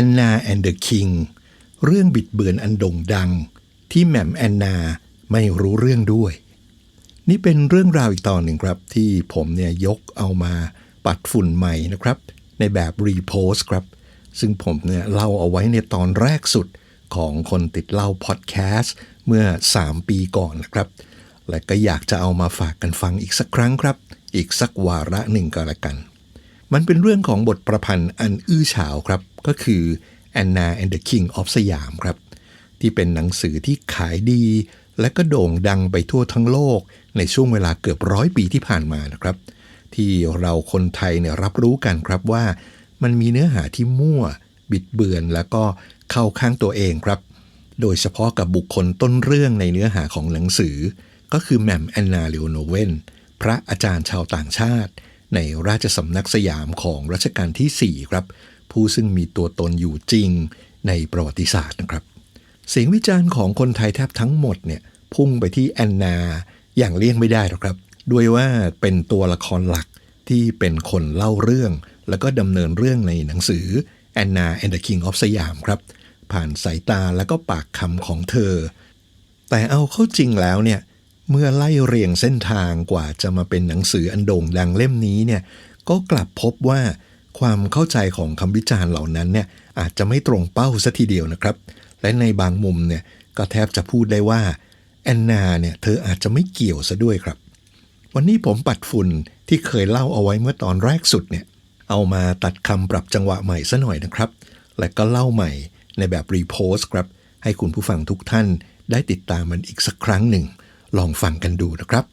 Anna and the King เรื่องบิดเบือนอันโด่งดัง ที่แหม่มแอนนาไม่รู้เรื่องด้วย นี่เป็นเรื่องราวอีกตอนหนึ่งครับ ที่ผมเนี่ยยกเอามาปัดฝุ่นใหม่นะครับ ในแบบรีโพสต์ครับ ซึ่งผมเนี่ยเล่าเอาไว้ในตอนแรกสุดของคนติดเล่าพอดแคสต์เมื่อ 3 ปีก่อนนะครับ และก็อยากจะเอามาฝากกันฟังอีกสักครั้งครับ อีกสักวาระหนึ่งก็แล้วกัน มันเป็นเรื่องของบทประพันธ์อันอื้อฉาวครับ ก็คือ Anna and the King of สยามครับ ที่เป็นหนังสือที่ขายดี และก็โด่งดังไปทั่วทั้งโลก ในช่วงเวลาเกือบร้อยปีที่ผ่านมานะครับ ที่เราคนไทยเนี่ยรับรู้กันครับว่า มันมีเนื้อหาที่มั่ว บิดเบือนแล้วก็เข้าข้างตัวเองครับ โดยเฉพาะกับบุคคลต้นเรื่องในเนื้อหาของหนังสือ ก็คือแมมแอนนาเลโอโนเวนพระอาจารย์ชาวต่างชาติ ในราชสำนักสยามของรัชกาลที่ 4 ครับ ผู้ซึ่งมีตัวตนอยู่จริงในประวัติศาสตร์นะครับ เสียงวิจารณ์ของคนไทยแทบทั้งหมดเนี่ยพุ่งไปที่แอนนาอย่างเลี่ยงไม่ได้หรอกครับ ด้วยว่าเป็นตัวละครหลักที่เป็นคนเล่าเรื่อง แล้วก็ดำเนินเรื่องในหนังสือ Anna and the King of สยามครับ ผ่านสายตาและก็ปากคำของเธอ แต่เอาเข้าจริงแล้วเนี่ยเมื่อไล่เรียงเส้นทางกว่าจะมาเป็นหนังสืออันโด่งดังเล่มนี้เนี่ยก็กลับพบว่า ความเข้าใจของคำวิจารณ์เหล่านั้นเนี่ยอาจจะไม่ตรงเป้าซะทีเดียวนะครับ และในบางมุมเนี่ยก็แทบจะพูดได้ว่าแอนนาเนี่ยเธออาจจะไม่เกี่ยวซะด้วยครับ วันนี้ผมปัดฝุ่นที่เคยเล่าเอาไว้เมื่อตอนแรกสุดเนี่ยเอามาตัดคำปรับจังหวะใหม่ซะหน่อยนะครับ และก็เล่าใหม่ในแบบรีโพสครับ ให้คุณผู้ฟังทุกท่านได้ติดตามมันอีกสักครั้งหนึ่ง ลองฟังกันดูนะครับ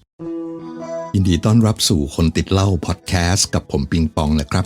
ยินดีต้อนรับสู่คนติดเล่าพอดแคสต์กับผมปิงปองนะครับ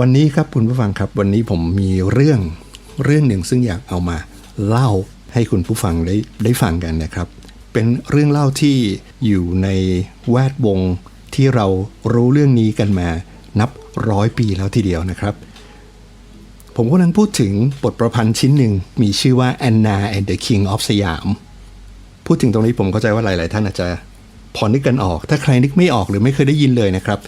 วันนี้ครับคุณผู้ฟังครับ วันนี้ผมมีเรื่องเรื่องหนึ่งซึ่งอยากเอามาเล่าให้คุณผู้ฟังได้ได้ฟังกันนะครับ เป็นเรื่องเล่าที่อยู่ในแวดวงที่เรารู้เรื่องนี้กันมานับร้อยปีแล้วทีเดียวนะครับ ผมกำลังพูดถึงบทประพันธ์ชิ้นหนึ่งมีชื่อว่า Anna and the King of สยาม พูดถึงตรงนี้ผมเข้าใจว่าหลาย ๆ ท่านอาจจะพอนึกกันออก ถ้าใครนึกไม่ออกหรือไม่เคยได้ยินเลยนะครับ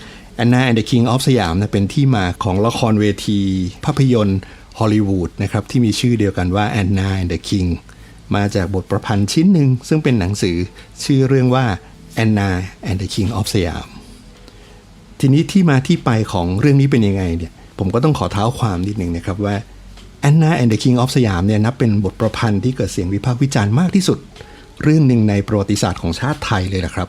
Anna and the King of สยามนะเป็นที่มาของละครเวที ภาพยนตร์ฮอลลีวูดนะครับที่มีชื่อเดียวกันว่า Anna and the King มาจากบทประพันธ์ชิ้นหนึ่งซึ่งเป็นหนังสือชื่อเรื่องว่า Anna and the King of สยามทีนี้ที่มาที่ไปของเรื่องนี้เป็นยังไงเนี่ยผมก็ต้องขอเท้าความนิดหนึ่งนะครับว่า Anna and the King of สยามเนี่ยนับเป็นบทประพันธ์ที่เกิดเสียงวิพากษ์วิจารณ์มากที่สุด เรื่องหนึ่งในประวัติศาสตร์ของชาติไทยเลยนะครับ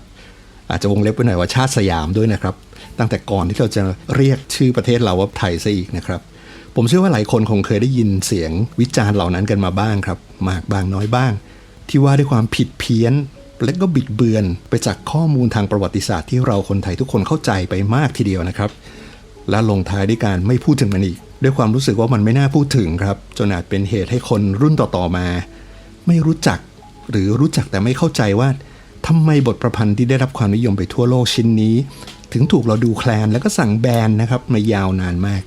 อาจจะวงเล็บไปหน่อยว่าชาติสยามด้วยนะครับ ตั้งแต่ก่อนที่เราจะเรียกชื่อประเทศเราว่าไทยซะอีกนะครับ ผมเชื่อว่าหลายคนคงเคยได้ยินเสียงวิจารณ์เหล่านั้นกันมาบ้างครับ มากบางน้อยบ้าง ที่ว่าด้วยความผิดเพี้ยนและก็บิดเบือนไปจากข้อมูลทางประวัติศาสตร์ที่เราคนไทยทุกคนเข้าใจไปมากทีเดียวนะครับ และลงท้ายด้วยการไม่พูดถึงมันอีก ด้วยความรู้สึกว่ามันไม่น่าพูดถึงครับ จนอาจเป็นเหตุให้คนรุ่นต่อๆมา ไม่รู้จัก หรือรู้จักแต่ไม่เข้าใจว่าทำไมบทประพันธ์ที่ได้รับความนิยมไปทั่วโลกชิ้นนี้ ถึงถูกเราดูแคลนแล้วก็สั่งแบนนะครับมายาวนานมาก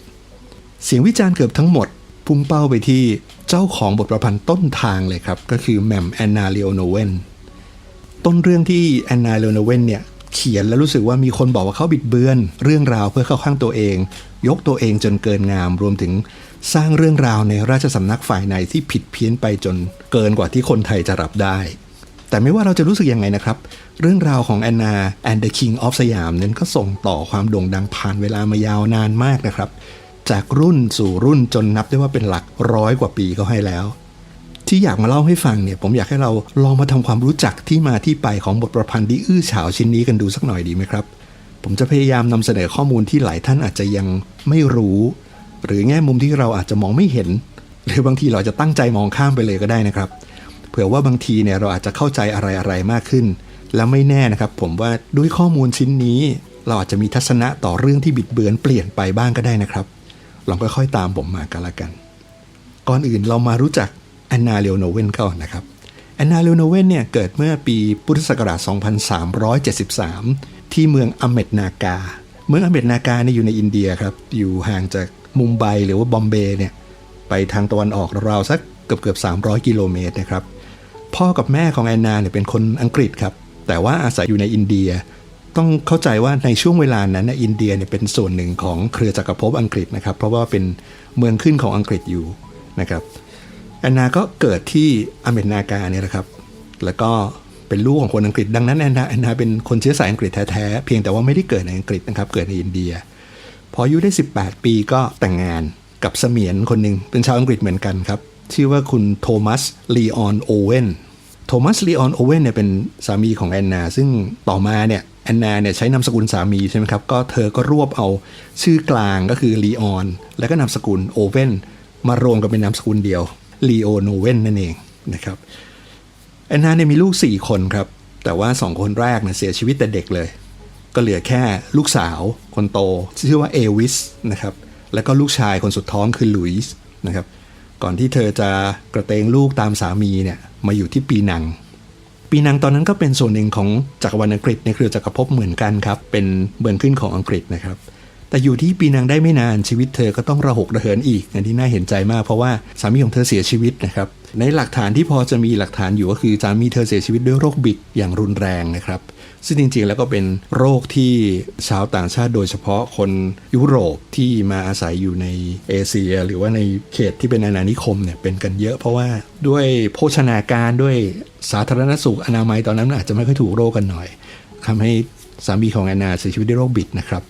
เสียงวิจารณ์เกือบทั้งหมด พุ่งเป้าไปที่เจ้าของบทประพันธ์ต้นทางเลยครับ ก็คือแมมแอนนาเลโอโนเวนต้นเรื่องที่แอนนาเลโอโนเวนเนี่ยเขียนแล้วรู้สึกว่ามีคนบอกว่าเขาบิดเบือน เรื่องราวเพื่อเข้าข้างตัวเอง ยกตัวเองจนเกินงาม รวมถึงสร้างเรื่องราวในราชสำนักฝ่ายในที่ผิดเพี้ยนไปจนเกินกว่าที่คนไทยจะรับได้ แต่ไม่ว่าเราจะรู้สึกยังไงนะครับ เรื่องราวของแอนนาแอนเดอะคิงออฟสยามนั้นก็ส่งต่อความโด่งดังผ่านเวลามายาวนานมากนะครับ จากรุ่นสู่รุ่นจนนับได้ว่าเป็นหลักร้อยกว่าปีก็ให้แล้ว ที่อยากมาเล่าให้ฟังเนี่ย ผมอยากให้เราลองมาทำความรู้จักที่มาที่ไปของบทประพันธ์ที่อื้อฉาวชิ้นนี้กันดูสักหน่อยดีไหมครับผมจะพยายามนำเสนอข้อมูลที่หลายท่านอาจจะยังไม่รู้ หรือแง่มุมที่เราอาจจะมองไม่เห็น หรือบางทีเราจะตั้งใจมองข้ามไปเลยก็ได้นะครับ เผื่อว่าบางทีเนี่ยเราอาจจะเข้าใจอะไรอะไรมากขึ้น แล้วไม่แน่นะครับ ผมว่าด้วยข้อมูลชิ้นนี้ เราอาจจะมีทัศนะต่อเรื่องที่บิดเบือนเปลี่ยนไปบ้างก็ได้นะครับ ลองค่อยๆตามผมมากันละกัน ก่อนอื่นเรามารู้จักแอนนาเลโอนเวนก่อนนะครับแอนนาเลโอนเวนเนี่ยเกิดเมื่อปีพุทธศักราช 2373 ที่เมืองอเมดนากา เมืองอเมดนากาเนี่ยอยู่ในอินเดียครับอยู่ห่างจากมุมไบหรือว่าบอมเบย์เนี่ยไปทางตะวันออกราวสักเกือบเกือบ300 กิโลเมตรนะครับ พ่อกับแม่ของแอนนาเนี่ยเป็นคนอังกฤษครับ แต่ว่าอาศัยอยู่ในอินเดีย ต้องเข้าใจว่าในช่วงเวลานั้นอินเดียเนี่ยเป็นส่วนหนึ่งของเครือจักรภพอังกฤษนะครับ เพราะว่าเป็นเมืองขึ้นของอังกฤษอยู่นะครับแอนนาก็เกิดที่อเมริกาเนี่ยนะครับ แล้วก็เป็นลูกของคนอังกฤษดังนั้นแอนนาแอนนาเป็นคนเชื้อสายอังกฤษแท้ๆเพียงแต่ว่าไม่ได้เกิดในอังกฤษนะครับ เกิดในอินเดีย พออายุได้ 18 ปีก็แต่งงานกับเสมียนคนหนึ่งเป็นชาวอังกฤษเหมือนกันครับ ชื่อว่าคุณโทมัสลีออนโอเวนโทมัสลีออนโอเวนเนี่ยเป็นสามีของแอนนา ซึ่งต่อมาเนี่ยแอนนาเนี่ยใช้นามสกุลสามีใช่ไหมครับ ก็เธอก็รวบเอาชื่อกลางก็คือลีออน แล้วก็นามสกุลโอเวนมารวมกันเป็นนามสกุลเดียวลีโอนโนเวนนั่นเองนะครับแอนนาเนี่ยมีลูก 4 คนครับ แต่ว่า 2 คนแรกเนี่ยเสียชีวิตแต่เด็กเลย ก็เหลือแค่ลูกสาวคนโต ชื่อว่าเอวิสนะครับแล้วก็ลูกชายคนสุดท้องคือลุยส์นะครับ ก่อนที่เธอจะกระเตงลูกตามสามีเนี่ยมาอยู่ที่ปีนัง ปีนังตอนนั้นก็เป็นส่วนหนึ่งของจักรวรรดิอังกฤษในเครือจักรภพเหมือนกันครับ เป็นเมืองขึ้นของอังกฤษนะครับ แต่อยู่ที่ปีนังได้ไม่นานชีวิตเธอก็ต้องระหกระเหินอีกอันที่น่าเห็นใจมากเพราะว่าสามีของเธอเสียชีวิตนะครับในหลักฐานที่พอจะมีหลักฐานอยู่ก็คือสามีเธอเสียชีวิตด้วยโรคบิดอย่างรุนแรงนะครับ ซึ่งจริงๆ แล้วก็เป็นโรคที่ชาวต่างชาติโดยเฉพาะคนยุโรปที่มาอาศัยอยู่ในเอเชีย หรือว่าในเขตที่เป็นอาณานิคมเนี่ยเป็นกันเยอะ เพราะว่าด้วยโภชนาการด้วยสาธารณสุขอนามัยตอนนั้นอาจจะไม่ค่อยถูกโรคกันหน่อยทำให้สามีของแอนนาเสียชีวิตด้วยโรคบิดนะครับ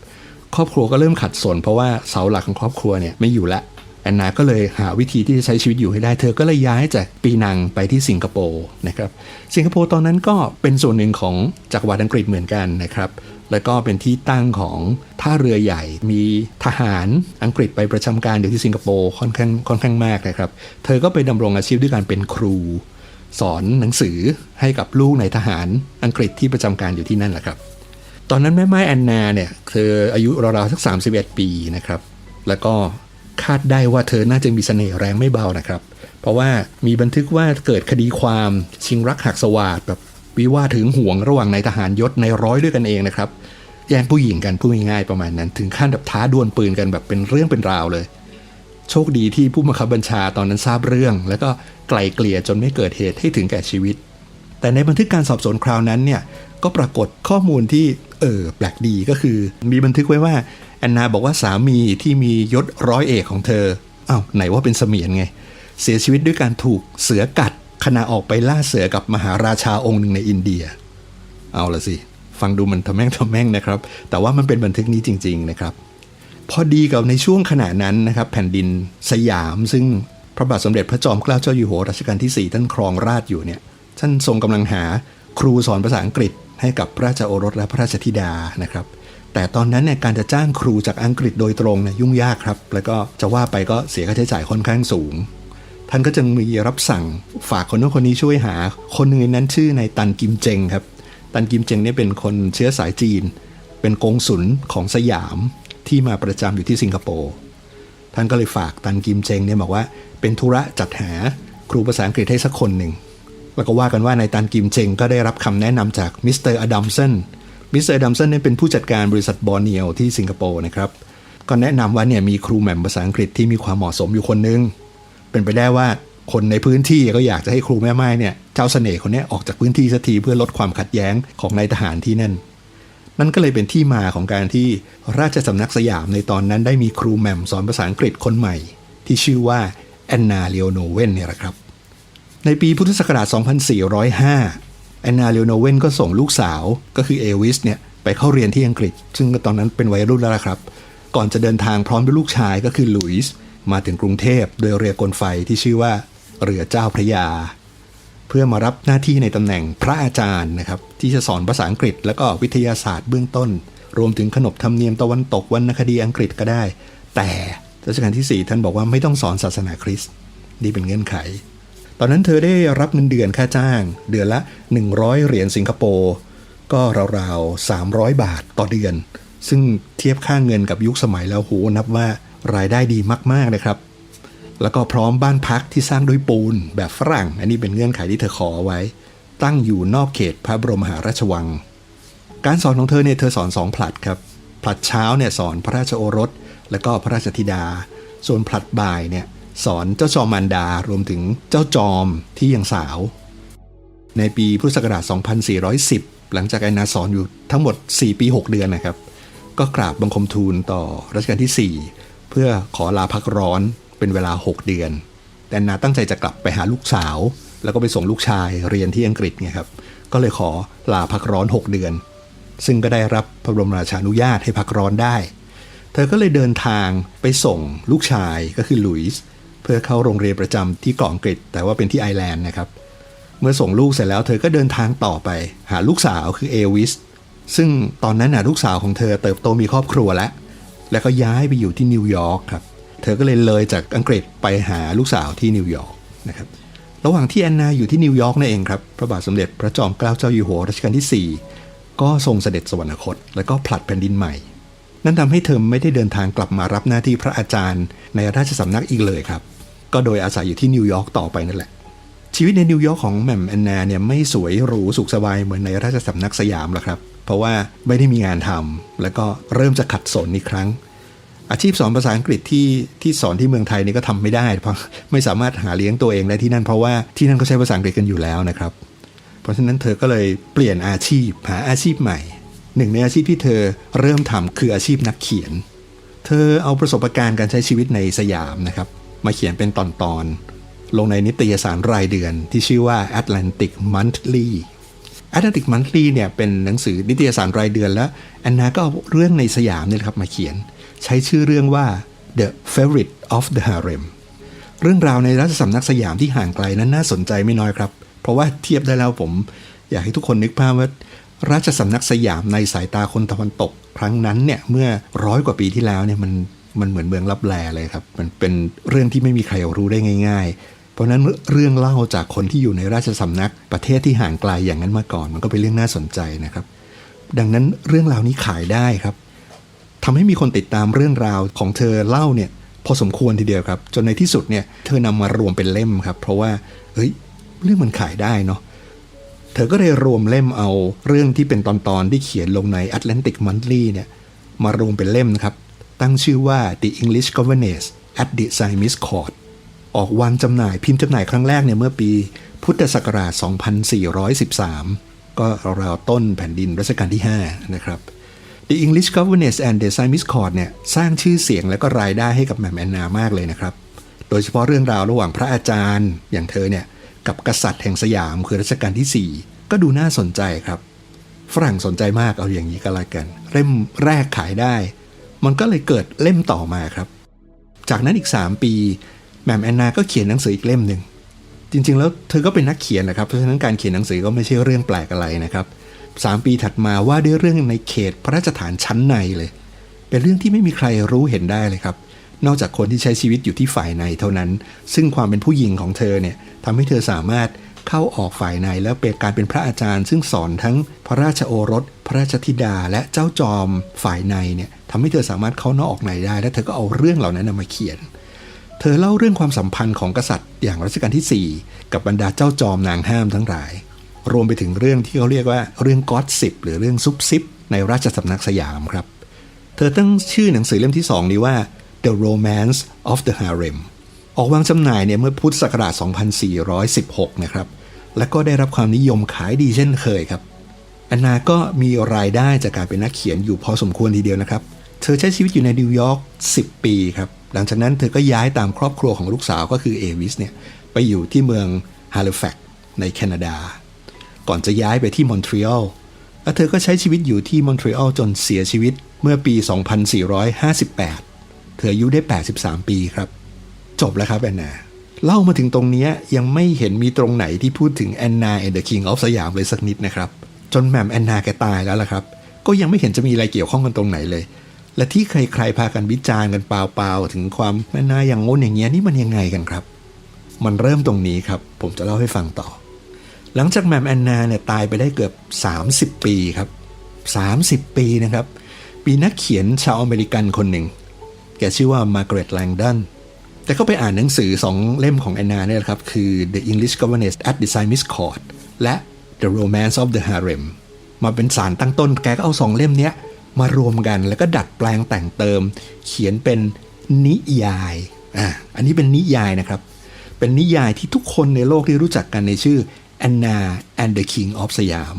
ครอบครัวก็เริ่มขัดสนเพราะว่าเสาหลักของครอบครัวเนี่ยไม่อยู่ละ แอนนาก็เลยหาวิธีที่จะใช้ชีวิตอยู่ให้ได้ เธอก็เลยย้ายจากปีนังไปที่สิงคโปร์นะครับ สิงคโปร์ตอนนั้นก็เป็นส่วนหนึ่งของจักรวรรดิอังกฤษเหมือนกันนะครับ แล้วก็เป็นที่ตั้งของท่าเรือใหญ่ มีทหารอังกฤษไปประจำการอยู่ที่สิงคโปร์ค่อนข้างค่อนข้างมากนะครับ เธอก็ไปดำรงอาชีพด้วยการเป็นครู สอนหนังสือให้กับลูกในทหารอังกฤษที่ประจำการอยู่ที่นั่นแหละครับ ตอนนั้นแม่ไม้แอนนาเนี่ยเธออายุราวๆสัก31 ปีนะครับ แล้วก็ คาดได้ว่าเธอน่าจะมีเสน่ห์แรงไม่เบานะครับ เพราะว่ามีบันทึกว่าเกิดคดีความชิงรักหักสวาดแบบวิวาถึงห่วงระหว่างนายทหารยศในร้อยด้วยกันเองนะครับแย่งผู้หญิงกันพูดง่ายๆประมาณนั้น ถึงขั้นแบบท้าดวลปืนกันแบบเป็นเรื่องเป็นราวเลย โชคดีที่ผู้บังคับบัญชาตอนนั้นทราบเรื่อง แล้วก็ไกลเกลี่ยจนไม่เกิดเหตุให้ถึงแก่ชีวิต แต่ในบันทึกการสอบสวนคราวนั้นเนี่ยก็ปรากฏข้อมูลที่เออแปลกดีก็คือ มีบันทึกไว้ว่า แอนนาบอกว่าสามีที่มียศร้อยเอกของเธออ้าวไหนว่าเป็นเสมียนไง เสียชีวิตด้วยการถูกเสือกัดขณะออกไปล่าเสือกับมหาราชาองค์หนึ่งในอินเดีย เอาละสิ ฟังดูมันทำแม่งทำแม่งนะครับ แต่ว่ามันเป็นบันทึกนี้จริง ๆนะครับ พอดีกับในช่วงขณะนั้นนะครับ แผ่นดินสยาม ซึ่งพระบาทสมเด็จพระจอมเกล้าเจ้าอยู่หัวรัชกาลที่ 4 ท่านครองราชย์อยู่เนี่ยท่านทรงกำลังหาครูสอนภาษาอังกฤษให้กับพระราชโอรสและพระราชธิดานะครับ แต่ตอนนั้นเนี่ยการจะจ้างครูจากอังกฤษโดยตรงเนี่ยยุ่งยากครับ แล้วก็จะว่าไปก็เสียค่าใช้จ่ายค่อนข้างสูง ท่านก็จึงมีรับสั่งฝากคนนู้นคนนี้ช่วยหา คนหนึ่งในนั้นชื่อนายตันกิมเจงครับ ตันกิมเจงเนี่ยเป็นคนเชื้อสายจีน เป็นกงสุลของสยามที่มาประจำอยู่ที่สิงคโปร์ ท่านก็เลยฝากตันกิมเจงเนี่ยบอกว่าเป็นธุระจัดหาครูภาษาอังกฤษให้สักคนหนึ่งแล้วก็ว่ากันว่านายตันกิมเจงก็ได้รับคำแนะนำจากมิสเตอร์อดัมสัน มิสเตอร์ดัมสันเนี่ยเป็นผู้จัดการบริษัทบอร์เนียวที่สิงคโปร์นะครับ ก็แนะนำว่าเนี่ยมีครูแหม่มภาษาอังกฤษที่มีความเหมาะสมอยู่คนนึง เป็นไปได้ว่าคนในพื้นที่ก็อยากจะให้ครูแม่ไม้เนี่ยเจ้าเสน่ห์คนนี้ออกจากพื้นที่สักทีเพื่อลดความขัดแย้งของนายทหารที่นั่น นั่นก็เลยเป็นที่มาของการที่ราชสำนักสยามในตอนนั้นได้มีครูแหม่มสอนภาษาอังกฤษคนใหม่ ที่ชื่อว่าแอนนาเลโอโนเวนเนี่ยแหละครับ ในปีพุทธศักราช 2405 แอนนาเลโนเวนก็ส่งลูกสาวก็คือเอวิสเนี่ยไปเข้าเรียนที่อังกฤษ ซึ่งตอนนั้นเป็นวัยรุ่นแล้วครับ ก่อนจะเดินทางพร้อมด้วยลูกชายก็คือลุยส์มาถึงกรุงเทพโดยเรือกลไฟที่ชื่อว่าเรือเจ้าพระยา เพื่อมารับหน้าที่ในตำแหน่งพระอาจารย์นะครับที่จะสอนภาษาอังกฤษ แล้วก็วิทยาศาสตร์เบื้องต้น รวมถึงขนบธรรมเนียมตะวันตกวรรณคดีอังกฤษก็ได้ แต่รัชกาลที่ 4 ท่านบอกว่าไม่ต้องสอนศาสนาคริสต์นี่เป็นเงื่อนไข อนนั้นเธอได้รับเงินเดือนค่าจ้าง เดือนละ 100 เหรียญสิงคโปร์ก็ราวๆ 300 บาทต่อเดือน ซึ่งเทียบค่าเงินกับยุคสมัยแล้วโหนับว่ารายได้ดีมากๆนะครับ แล้วก็พร้อมบ้านพักที่สร้างด้วยปูนแบบฝรั่ง อันนี้เป็นเงื่อนไขที่เธอขอไว้ ตั้งอยู่นอกเขตพระบรมมหาราชวัง การสอนของเธอเนี่ยเธอสอนสองผลัดครับ ผลัดเช้าเนี่ยสอนพระราชโอรส และก็พระราชธิดา ส่วนผลัดบ่ายเนี่ย สอนเจ้าจอมมารดารวมถึงเจ้าจอมที่ยังสาว ในปีพุทธศักราช 2410 หลังจากแอนาสอนอยู่ทั้งหมด 4 ปี 6 เดือนนะครับ ก็กราบบังคมทูลต่อรัชกาลที่ 4 เพื่อขอลาพักร้อนเป็นเวลา 6 เดือน แต่นนาตั้งใจจะกลับไปหาลูกสาว แล้วก็ไปส่งลูกชายเรียนที่อังกฤษไงครับ ก็เลยขอลาพักร้อน 6 เดือน ซึ่งก็ได้รับพระบรมราชานุญาตให้พักร้อนได้ เธอก็เลยเดินทางไปส่งลูกชายก็คือหลุยส์ เพื่อเข้าโรงเรียนประจำที่เกาะอังกฤษ แต่ว่าเป็นที่ไอร์แลนด์นะครับ เมื่อส่งลูกเสร็จแล้วเธอก็เดินทางต่อไป หาลูกสาวคือเอวิสซึ่งตอนนั้นน่ะลูกสาวของเธอเติบโตมีครอบครัวแล้ว แล้วก็ย้ายไปอยู่ที่นิวยอร์กครับ เธอก็เลยเลยจากอังกฤษไปหาลูกสาวที่นิวยอร์กนะครับ ระหว่างที่แอนนาอยู่ที่นิวยอร์กนั่นเองครับ พระบาทสมเด็จพระจอมเกล้าเจ้าอยู่หัวรัชกาลที่ 4 ก็ทรงเสด็จสวรรคต แล้วก็ผลัดแผ่นดินใหม่ นั่นทำให้เธอไม่ได้เดินทางกลับมารับหน้าที่พระอาจารย์ในราชสำนักอีกเลยครับ ก็โดยอาศัยอยู่ที่นิวยอร์กต่อไปนั่นแหละ ชีวิตในนิวยอร์กของแหม่มแอนนาเนี่ยไม่สวยหรูสุขสบายเหมือนในราชสำนักสยามหรอกครับ เพราะว่าไม่ได้มีงานทำแล้วก็เริ่มจะขัดสนอีกครั้ง อาชีพสอนภาษาอังกฤษที่ที่สอนที่เมืองไทยนี่ก็ทำไม่ได้เพราะไม่สามารถหาเลี้ยงตัวเองได้ที่นั่นเพราะว่าที่นั่นก็ใช้ภาษาอังกฤษกันอยู่แล้วนะครับ เพราะฉะนั้นเธอก็เลยเปลี่ยนอาชีพหาอาชีพใหม่หนึ่งในอาชีพที่เธอเริ่มทำคืออาชีพนักเขียน เธอเอาประสบการณ์การใช้ชีวิตในสยามนะครับ มาเขียนเป็นตอนๆ ลงในนิตยสารรายเดือนที่ชื่อว่า Atlantic Monthly Atlantic Monthly เนี่ยเป็นหนังสือนิตยสารรายเดือนแล้วแอนนาก็เอาเรื่องในสยามเนี่ยครับมาเขียน ใช้ชื่อเรื่องว่า The Favorite of the Harem เรื่องราวในราชสำนักสยามที่ห่างไกลนั้นน่าสนใจไม่น้อยครับ เพราะว่าเทียบได้แล้วผม อยากให้ทุกคนนึกภาพว่าราชสำนักสยามในสายตาคนตะวันตก ครั้งนั้นเนี่ยเมื่อร้อยกว่าปีที่แล้วเนี่ยมัน มันเหมือนเมืองลับแลเลยครับ มันเป็นเรื่องที่ไม่มีใครรู้ได้ง่าย ๆ เพราะนั้นเรื่องเล่าจากคนที่อยู่ในราชสำนักประเทศที่ห่างไกลอย่างนั้นมาก่อน มันก็เป็นเรื่องน่าสนใจนะครับ ดังนั้นเรื่องราวนี้ขายได้ครับทำให้มีคนติดตามเรื่องราวของเธอเล่าเนี่ยพอสมควรทีเดียวครับ จนในที่สุดเนี่ยเธอนำมารวมเป็นเล่มครับ เพราะว่าเฮ้ยเรื่องมันขายได้เนาะเธอก็เลยรวมเล่มเอาเรื่องที่เป็นตอนๆที่เขียนลงใน Atlantic Monthly เนี่ยมารวมเป็นเล่มนะครับ ตั้งชื่อว่า The English Governess at the Siamese Court ออกวางจำหน่ายพิมพ์จำหน่ายครั้งแรกเนี่ยเมื่อปี พุทธศักราช 2413 ก็ราวต้นแผ่นดินรัชกาลที่ 5 นะครับ The English Governess and the Siamese Court เนี่ยสร้างชื่อเสียงและก็รายได้ให้กับแหม่มแอนนามากเลยนะครับ โดยเฉพาะเรื่องราวระหว่างพระอาจารย์ อย่างเธอเนี่ยกับกษัตริย์แห่งสยามคือรัชกาลที่ 4 ก็ดูน่าสนใจครับ ฝรั่งสนใจมากเอาอย่างนี้ก็แล้วกัน เล่มแรกขายได้ มันก็เลยเกิดเล่มต่อมาครับ จากนั้นอีก 3 ปีแหม่มแอนนาก็เขียนหนังสืออีกเล่มหนึ่งจริง ๆ แล้วเธอก็เป็นนักเขียนนะครับเพราะฉะนั้นการเขียนหนังสือก็ไม่ใช่เรื่องแปลกอะไรนะครับ3ปีถัดมาว่าด้วยเรื่องในเขตพระราชฐานชั้นในเลย เป็นเรื่องที่ไม่มีใครรู้เห็นได้เลยครับ นอกจากคนที่ใช้ชีวิตอยู่ที่ฝ่ายในเท่านั้น ซึ่งความเป็นผู้หญิงของเธอเนี่ยทำให้เธอสามารถ เข้าออกฝ่ายในแล้วเป็นการเป็นพระอาจารย์ ซึ่งสอนทั้งพระราชโอรส พระราชธิดาและเจ้าจอมฝ่ายในเนี่ยทำให้เธอสามารถเข้านอกออกในได้ และเธอก็เอาเรื่องเหล่านั้นมาเขียน เธอเล่าเรื่องความสัมพันธ์ของกษัตริย์ อย่างรัชกาลที่ 4 กับบรรดาเจ้าจอมนางห้ามทั้งหลาย รวมไปถึงเรื่องที่เขาเรียกว่าเรื่องก็อตสิบหรือเรื่องซุบซิบในราชสำนักสยามครับ เธอตั้งชื่อหนังสือเล่มที่ 2 นี้ว่า The Romance of the Harem ออกวางจำหน่ายเนี่ยเมื่อพุทธศักราช 2416 นะครับ และก็ได้รับความนิยมขายดีเช่นเคยครับแอนนาก็มีรายได้จากการเป็นนักเขียนอยู่พอสมควรทีเดียวนะครับ เธอใช้ชีวิตอยู่ในนิวยอร์ก 10 ปีครับ หลังจากนั้นเธอก็ย้ายตามครอบครัวของลูกสาวก็คือเอวิสเนี่ยไปอยู่ที่เมืองฮาลิแฟกในแคนาดา ก่อนจะย้ายไปที่มอนทรีออล และเธอก็ใช้ชีวิตอยู่ที่มอนทรีออลจนเสียชีวิตเมื่อปี 2458 เธออายุได้ 83 ปีครับ จบแล้วครับแอนนาเล่ามาถึงตรงนี้ยังไม่เห็นมีตรงไหนที่พูดถึงแอนนาแอเดอะคิงออฟสยามเลยสักนิดนะครับ จนแหม่มแอนนาแกตายแล้วล่ะครับ ก็ยังไม่เห็นจะมีอะไรเกี่ยวข้องกันตรงไหนเลย และที่ใครๆพากันวิจารณ์กันเปล่าๆถึงความแอนนาอย่างงนอย่างเงี้ยนี่มันยังไงกันครับ มันเริ่มตรงนี้ครับ ผมจะเล่าให้ฟังต่อ หลังจากแหม่มแอนนาเนี่ยตายไปได้เกือบ 30 ปีครับ30 ปีนะครับ ปีนักเขียนชาวอเมริกันคนหนึ่ง แกชื่อว่ามาร์กเร็ตแลงดอน แต่ก็ไปอ่านหนังสือสองเล่มของแอนนาเนี่ยนะครับ คือ The English Governess at the Siamese Court และ The Romance of the Harem มาเป็นสารตั้งต้นแกก็เอาสองเล่มเนี้ยมารวมกันแล้วก็ดัดแปลงแต่งเติม เขียนเป็นนิยายอะอันนี้เป็นนิยายนะครับ เป็นนิยายที่ทุกคนในโลกที่รู้จักกันในชื่อ Anna and the King of สยาม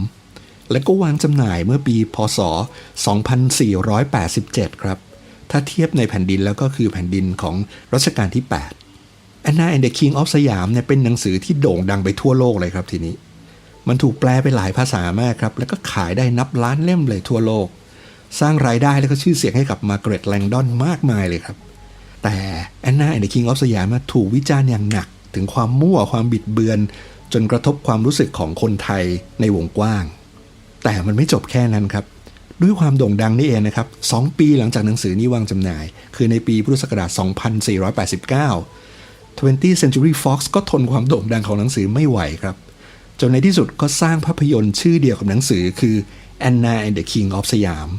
และก็วางจำหน่ายเมื่อปีพศ 2487 ครับ ถ้าเทียบในแผ่นดินแล้วก็คือแผ่นดินของรัชกาลที่ 8 Anna and the King of สยามเนี่ยเป็นหนังสือที่โด่งดังไปทั่วโลกเลยครับทีนี้ มันถูกแปลไปหลายภาษามากครับ แล้วก็ขายได้นับล้านเล่มเลยทั่วโลก สร้างรายได้แล้วก็ชื่อเสียงให้กับมาร์กร็ตแลงดอนมากมายเลยครับ แต่แอนนาแอนด์คิงออฟสยามถูกวิจารณ์อย่างหนัก ถึงความมั่วความบิดเบือน จนกระทบความรู้สึกของคนไทยในวงกว้าง แต่มันไม่จบแค่นั้นครับ ด้วยความโด่งดังนี่เองนะครับ2ปีหลังจากหนังสือนี้วางจำหน่าย คือในปีพุทธศักราช 2489 20th Century Fox ก็ทนความโด่งดังของหนังสือไม่ไหวครับ จนในที่สุดก็สร้างภาพยนตร์ชื่อเดียวกับหนังสือคือ Anna and the King of สยาม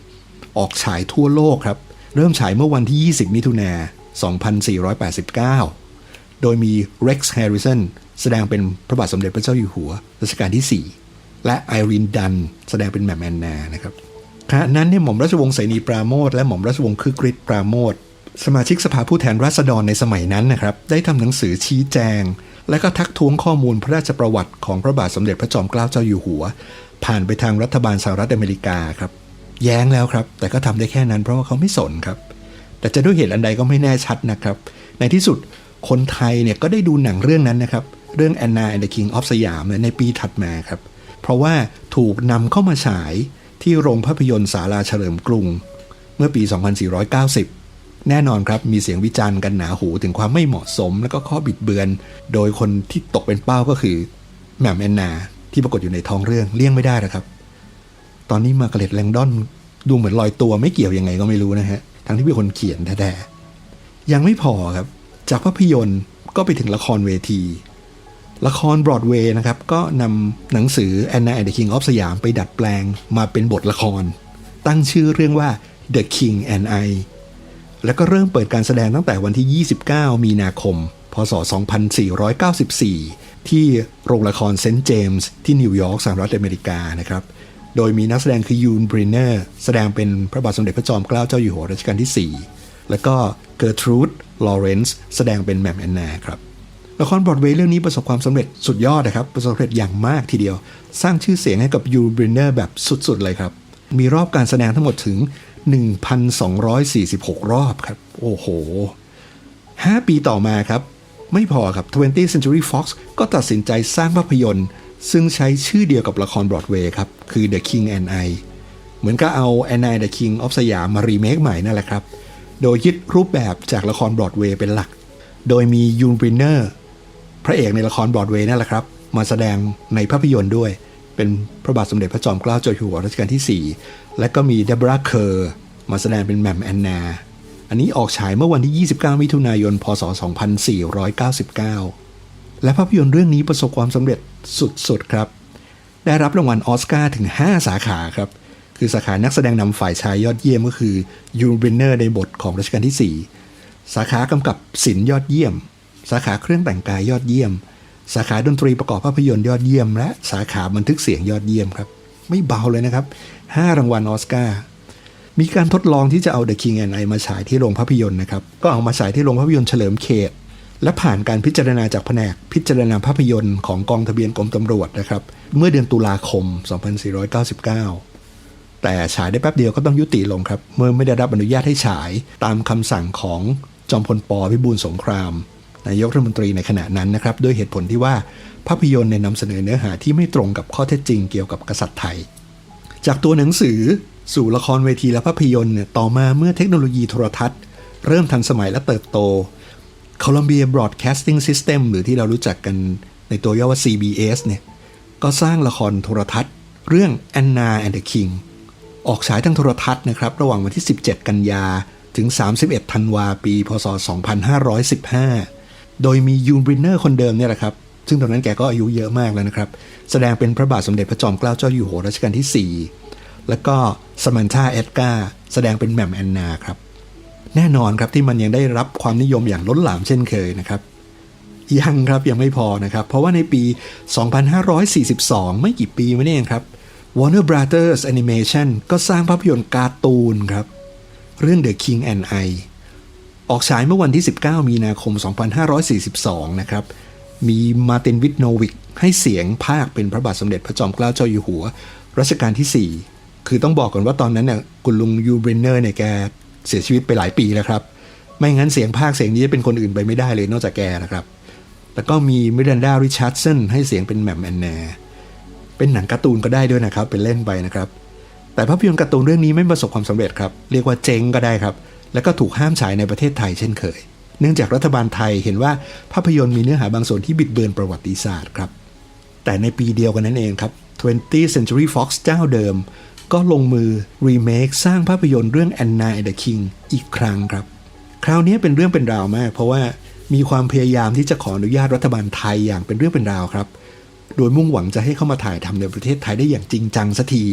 ออกฉายทั่วโลกครับ เริ่มฉายเมื่อวันที่ 20 มิถุนา 2489 โดยมี Rex Harrison แสดงเป็นพระบาทสมเด็จพระเจ้าอยู่หัวรัชกาลที่ 4 และไอรีนดันแสดงเป็นแม่มแอนนานะครับ ขณะนั้นเนี่ยหม่อมราชวงศ์เสนีปราโมทและหม่อมราชวงศ์คึกฤทธิ์ปราโมทสมาชิกสภาผู้แทนราษฎรในสมัยนั้นนะครับ ได้ทำหนังสือชี้แจง และก็ทักท้วงข้อมูลพระราชประวัติของพระบาทสมเด็จพระจอมเกล้าเจ้าอยู่หัว ผ่านไปทางรัฐบาลสหรัฐอเมริกาครับ แย้งแล้วครับ แต่ก็ทำได้แค่นั้นเพราะว่าเขาไม่สนครับ แต่จะด้วยเหตุอันใดก็ไม่แน่ชัดนะครับ ในที่สุดคนไทยเนี่ยก็ได้ดูหนังเรื่องนั้นนะครับ เรื่อง Anna and the King of สยามในปีถัดมาครับ เพราะว่าถูกนำเข้ามาฉาย ที่โรงภาพยนตร์ศาลาเฉลิมกรุง เมื่อปี 2490 แน่นอนครับมีเสียงวิจารณ์กันหนาหูถึงความไม่เหมาะสม และก็ข้อบิดเบือน โดยคนที่ตกเป็นเป้าก็คือแหม่มแอนนา ที่ปรากฏอยู่ในท้องเรื่องเลี่ยงไม่ได้นะครับ ตอนนี้มาร์กาเร็ตแลงดอนดูเหมือนลอยตัวไม่เกี่ยวยังไงก็ไม่รู้นะฮะทั้งที่เป็นคนเขียนแท้ๆยังไม่พอครับ จากภาพยนตร์ก็ไปถึงละครเวที ละครบรอดเวย์นะครับ ก็นำหนังสือ Anna and the King of สยามไปดัดแปลงมาเป็นบทละคร ตั้งชื่อเรื่องว่า The King and I แล้วก็เริ่มเปิดการแสดงตั้งแต่วันที่ 29 มีนาคม พศ 2494 ที่โรงละครเซนต์เจมส์ที่นิวยอร์กสหรัฐอเมริกานะครับ โดยมีนักแสดงคือยูนบรินเนอร์แสดงเป็นพระบาทสมเด็จพระจอมเกล้าเจ้าอยู่หัวรัชกาลที่ 4 แล้วก็เกิร์ทรูดลอเรนซ์แสดงเป็นแมมแอนนาครับ ละครบรอดเวย์เรื่องนี้ประสบความสำเร็จสุดยอดนะครับ ประสบความสำเร็จอย่างมากทีเดียว สร้างชื่อเสียงให้กับยูบรินเนอร์แบบสุดๆ เลยครับ มีรอบการแสดงทั้งหมดถึง 1,246 รอบครับ โอ้โห 5 ปีต่อมาครับ ไม่พอครับ 20th Century Fox ก็ตัดสินใจสร้างภาพยนตร์ ซึ่งใช้ชื่อเดียวกับละครบรอดเวย์ครับ คือ The King and I เหมือนกับเอา Anna and the King of สยามมารีเมคใหม่นั่นแหละครับ โดยยึดรูปแบบจากละครบรอดเวย์เป็นหลัก โดยมียูนบรินเนอร์ พระเอกในละครบรอดเวย์นั่นแหละครับ มาแสดงในภาพยนตร์ด้วย เป็นพระบาทสมเด็จพระจอมเกล้าเจ้าอยู่หัวรัชกาลที่ 4 และก็มีเดบราเคอร์มาแสดงเป็นแหม่มแอนนา อันนี้ออกฉายเมื่อวันที่ 29 มิถุนายน พศ 2499 และภาพยนตร์เรื่องนี้ประสบความสำเร็จสุดๆครับ ได้รับรางวัลออสการ์ถึง 5 สาขาครับ คือสาขานักแสดงนำฝ่ายชายยอดเยี่ยมก็คือยูนบรินเนอร์ในบทของรัชกาลที่ 4 สาขากำกับศิลป์ยอดเยี่ยม สาขาเครื่องแต่งกายยอดเยี่ยม สาขาดนตรีประกอบภาพยนตร์ยอดเยี่ยม และสาขาบันทึกเสียงยอดเยี่ยมครับ ไม่เบาเลยนะครับ 5 รางวัลออสการ์มีการทดลองที่จะเอา The King and I มาฉายที่โรงภาพยนตร์นะครับ ก็เอามาฉายที่โรงภาพยนตร์เฉลิมเขต และผ่านการพิจารณาจากแผนกพิจารณาภาพยนตร์ของกองทะเบียนกรมตำรวจนะครับ เมื่อเดือนตุลาคม 2499 แต่ฉายได้แป๊บเดียวก็ต้องยุติลงครับ เมื่อไม่ได้รับอนุญาตให้ฉายตามคำสั่งของจอมพลปพิบูลสงคราม นายกรัฐมนตรีในขณะนั้นนะครับด้วยเหตุผลที่ว่าภาพยนตร์ในยนำเสนอเนื้อหาที่ไม่ตรงกับข้อเท็จจริงเกี่ยวกับกษัตริย์ไทย จากตัวหนังสือสู่ละครเวทีและภาพยนตร์เนี่ยต่อมาเมื่อเทคโนโลยีโทรทัศน์ เริ่มทันสมัยและเติบโต Columbia Broadcasting System หรือที่เรารู้จักกันในตัวย่อว่า CBS เนี่ยก็สร้างละครโทรทัศน์ เรื่อง Anna and the King ออกฉายทางโทรทัศน์นะครับระหว่างวันที่ 17 กันยาถึง 31 ธันวาปี พศ 2515 โดยมียูนบรินเนอร์คนเดิมเนี่ยแหละครับซึ่งตอนนั้นแกก็อายุเยอะมากแล้วนะครับ แสดงเป็นพระบาทสมเด็จพระจอมเกล้าเจ้าอยู่หัวรัชกาลที่ 4 แล้วก็สมันธาเอ็ดกาแสดงเป็นแหม่มแอนนาครับ แน่นอนครับที่มันยังได้รับความนิยมอย่างล้นหลามเช่นเคยนะครับ ยังครับยังไม่พอนะครับ เพราะว่าในปี 2542 ไม่กี่ปีมานี่เองครับ Warner Brothers Animation ก็สร้างภาพยนตร์การ์ตูนครับ เรื่อง The King and I ออกฉายเมื่อวันที่ 19 มีนาคม 2542 นะครับ มีมาตินวิทโนวิกให้เสียงภาคเป็นพระบาทสมเด็จพระจอมเกล้าเจ้าอยู่หัวรัชกาลที่ 4 คือต้องบอกก่อนว่าตอนนั้นเนี่ยคุณลุงยูเบรนเนอร์เนี่ยแกเสียชีวิตไปหลายปีแล้วครับ ไม่งั้นเสียงภาคเสียงนี้จะเป็นคนอื่นไปไม่ได้เลยนอกจากแกนะครับ แล้วก็มีมิรันดาริชาร์ดสันให้เสียงเป็นแมมแอนนเป็นหนังการ์ตูนก็ได้ด้วยนะครับ เป็นเล่นไปนะครับ แต่ภาพยนตร์การ์ตูนเรื่องนี้ไม่ประสบความสำเร็จครับ เรียกว่าเจ๊งก็ได้ครับ แล้วก็ถูกห้ามฉายในประเทศไทยเช่นเคย เนื่องจากรัฐบาลไทยเห็นว่าภาพยนตร์มีเนื้อหาบางส่วนที่บิดเบือนประวัติศาสตร์ครับ แต่ในปีเดียวกันนั้นเองครับ 20th Century Fox เจ้าเดิม ก็ลงมือรีเมคสร้างภาพยนตร์เรื่อง Anna and the King อีกครั้งครับ คราวนี้เป็นเรื่องเป็นราวมาก เพราะว่ามีความพยายามที่จะขออนุญาตรัฐบาลไทยอย่างเป็นเรื่องเป็นราวครับ โดยมุ่งหวังจะให้เข้ามาถ่ายทำในประเทศไทยได้อย่างจริงจังสักที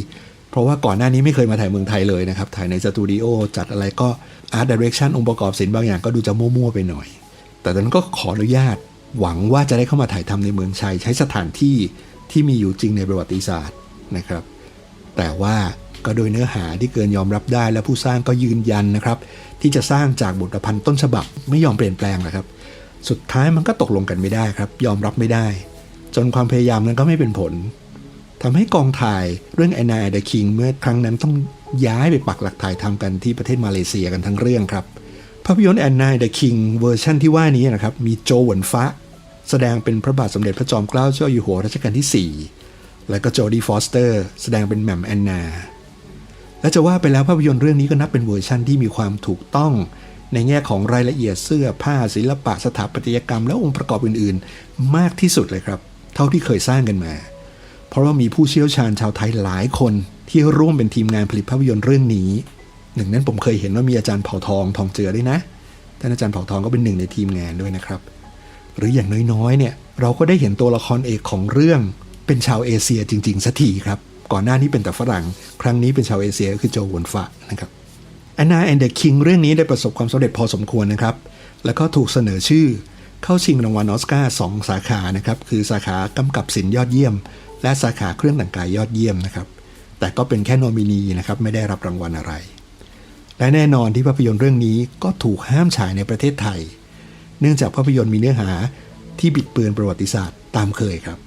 เพราะว่าก่อนหน้านี้ไม่เคยมาถ่ายเมืองไทยเลยนะครับ ถ่ายในสตูดิโอจัดอะไรก็อาร์ตดิเรกชันองค์ประกอบศิลป์บางอย่างก็ดูจะมั่วๆไปหน่อย แต่ตอนนั้นก็ขออนุญาต หวังว่าจะได้เข้ามาถ่ายทำในเมืองชัย ใช้สถานที่ที่มีอยู่จริงในประวัติศาสตร์นะครับ แต่ว่าก็โดยเนื้อหาที่เกินยอมรับได้และผู้สร้างก็ยืนยันนะครับ ที่จะสร้างจากบทประพันธ์ต้นฉบับไม่ยอมเปลี่ยนแปลงนะครับ สุดท้ายมันก็ตกลงกันไม่ได้ครับ ยอมรับไม่ได้ จนความพยายามนั้นก็ไม่เป็นผล ทำให้กองถ่ายเรื่อง Anna and the King เมื่อครั้งนั้นต้องย้ายไปปักหลักถ่ายทำกันที่ประเทศมาเลเซียกันทั้งเรื่องครับ ภาพยนตร์ Anna and the King เวอร์ชั่นที่ว่านี้นะครับ มีโจหวนฟ้าแสดงเป็นพระบาทสมเด็จพระจอมเกล้าเจ้าอยู่หัวรัชกาลที่ 4 และก็โจดีฟอสเตอร์ แสดงเป็นแหม่มแอนนา และจะว่าไปแล้วภาพยนตร์เรื่องนี้ก็นับเป็นเวอร์ชั่นที่มีความถูกต้อง ในแง่ของรายละเอียดเสื้อผ้าศิลปะสถาปัตยกรรม และองค์ประกอบอื่น ๆ มากที่สุดเลยครับ เท่าที่เคยสร้างกันมา เพราะว่ามีผู้เชี่ยวชาญชาวไทยหลายคนที่ร่วมเป็นทีมงานผลิตภาพยนตร์เรื่องนี้หนึ่งนั้นผมเคยเห็นว่ามีอาจารย์เผ่าทองทองเจือด้วยนะท่านอาจารย์เผ่าทองก็เป็นหนึ่งในทีมงานด้วยนะครับ หรืออย่างน้อยๆเนี่ยเราก็ได้เห็นตัวละครเอกของเรื่อง เป็นชาวเอเชียจริงๆสักทีครับก่อนหน้านี้เป็นแต่ฝรั่ง ครั้งนี้เป็นชาวเอเชียก็คือโจวนฟะนะครับ Anna and the King เรื่องนี้ได้ประสบความสำเร็จพอสมควรนะครับ แล้วก็ถูกเสนอชื่อเข้าชิงรางวัลออสการ์สองสาขานะครับ คือสาขากำกับศิลป์ยอดเยี่ยม และสาขาเครื่องแต่งกายยอดเยี่ยมนะครับ แต่ก็เป็นแค่โนมินีนะครับไม่ได้รับรางวัลอะไร และแน่นอนที่ภาพยนตร์เรื่องนี้ก็ถูกห้ามฉายในประเทศไทย เนื่องจากภาพยนตร์มีเนื้อหาที่บิดเบือนประวัติศาสตร์ตามเคยครับ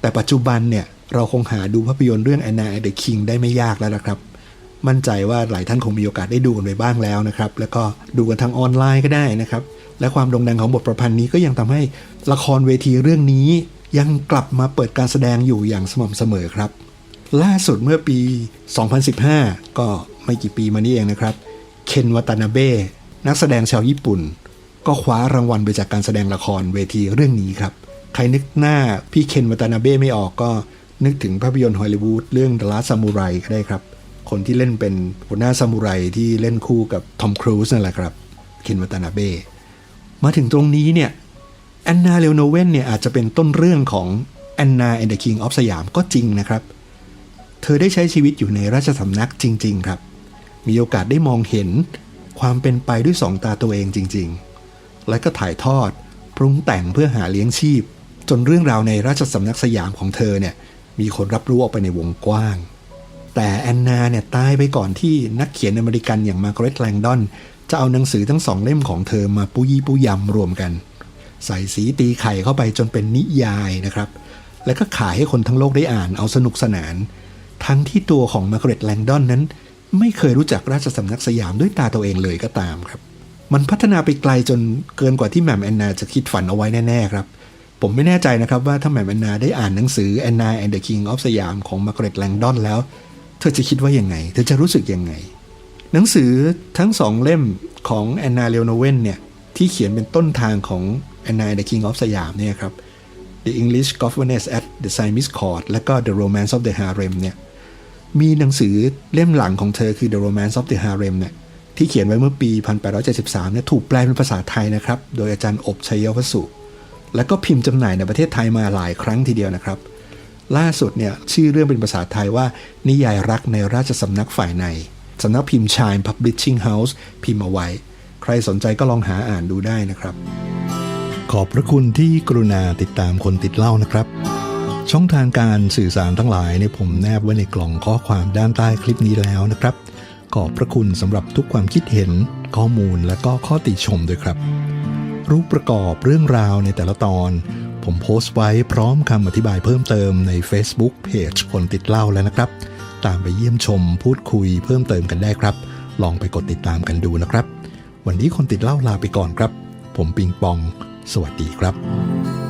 แต่ปัจจุบันเนี่ยเราคงหาดูภาพยนตร์เรื่อง Anna and the King ได้ไม่ยากแล้วนะครับ มั่นใจว่าหลายท่านคงมีโอกาสได้ดูกันไปบ้างแล้วนะครับ แล้วก็ดูกันทางออนไลน์ก็ได้นะครับ และความโด่งดังของบทประพันธ์นี้ก็ยังทำให้ละครเวทีเรื่องนี้ ยังกลับมาเปิดการแสดงอยู่อย่างสม่ำเสมอครับ ล่าสุดเมื่อปี 2015 ก็ไม่กี่ปีมานี้เองนะครับ เคนวัตานาเบะนักแสดงชาวญี่ปุ่น ก็คว้ารางวัลไปจากการแสดงละครเวทีเรื่องนี้ครับ ใครนึกหน้าพี่เคนวัตานาเบะไม่ออกก็นึกถึงภาพยนตร์ฮอลลีวูดเรื่อง The Last Samurai ก็ได้ครับ คนที่เล่นเป็นหัวหน้าซามูไรที่เล่นคู่กับทอมครูซนั่นแหละครับ เคนวัตานาเบะมาถึงตรงนี้เนี่ย แอนนาเลโนเวนเนี่ยอาจจะเป็นต้นเรื่องของแอนนาแอนเดอะคิงออฟสยามก็จริงนะครับ เธอได้ใช้ชีวิตอยู่ในราชสำนักจริง ๆ ครับ มีโอกาสได้มองเห็นความเป็นไปด้วยสองตาตัวเองจริง ๆ และก็ถ่ายทอดปรุงแต่งเพื่อหาเลี้ยงชีพ จนเรื่องราวในราชสำนักสยามของเธอเนี่ยมีคนรับรู้ออกไปในวงกว้าง แต่แอนนาเนี่ยตายไปก่อนที่นักเขียนอเมริกันอย่างมาร์กาเร็ตแลงดอนจะเอาหนังสือทั้งสองเล่มของเธอมาปุยปุยำรวมกัน ใส่สีตีไข่เข้าไปจนเป็นนิยายนะครับ แล้วก็ขายให้คนทั้งโลกได้อ่านเอาสนุกสนาน ทั้งที่ตัวของมาร์กาเร็ตแลงดอนนั้น ไม่เคยรู้จักราชสำนักสยามด้วยตาตัวเองเลยก็ตามครับ มันพัฒนาไปไกลจนเกินกว่าที่แหม่มแอนนาจะคิดฝันเอาไว้แน่ๆครับผมไม่แน่ใจนะครับว่าถ้าแหม่มแอนนาได้อ่านหนังสือ Anna and the King of สยามของมาร์กาเร็ตแลงดอนแล้ว เธอจะคิดว่ายังไง เธอจะรู้สึกยังไง หนังสือทั้งสองเล่มของแอนนาเลโนเวนเนี่ยที่เขียนเป็นต้นทางของ Anna and the King of สยามเนี่ยครับ The English Governess at the Siamese Court และก็ The Romance of the Harem เนี่ยมีหนังสือเล่มหลังของเธอคือ The Romance of the Harem เนี่ยที่เขียนไว้เมื่อปี 1873เนี่ยถูกแปลเป็นภาษาไทยนะครับ โดยอาจารย์อบชัยวสุแล้วก็พิมพ์จำหน่ายในประเทศไทยมาหลายครั้งทีเดียวนะครับ ล่าสุดเนี่ยชื่อเรื่องเป็นภาษาไทยว่า นิยายรักในราชสำนักฝ่ายในสำนักพิมพ์ชาย Publishing House พิมพ์เอาไว้ ใครสนใจก็ลองหาอ่านดูได้นะครับ ขอบพระคุณที่กรุณาติดตามคนติดเล่านะครับ ช่องทางการสื่อสารทั้งหลายเนี่ยผมแนบไว้ในกล่องข้อความด้านใต้คลิปนี้แล้วนะครับ ขอบพระคุณสำหรับทุกความคิดเห็น ข้อมูลและก็ข้อติชมด้วยครับ รูปประกอบเรื่องราวในแต่ละตอน ผมโพสต์ไว้พร้อมคำอธิบายเพิ่มเติมใน Facebook Page คนติดเล่าแล้วนะครับ ตามไปเยี่ยมชมพูดคุยเพิ่มเติมกันได้ครับ ลองไปกดติดตามกันดูนะครับ วันนี้คนติดเล่าลาไปก่อนครับ ผมปิงปอง สวัสดีครับ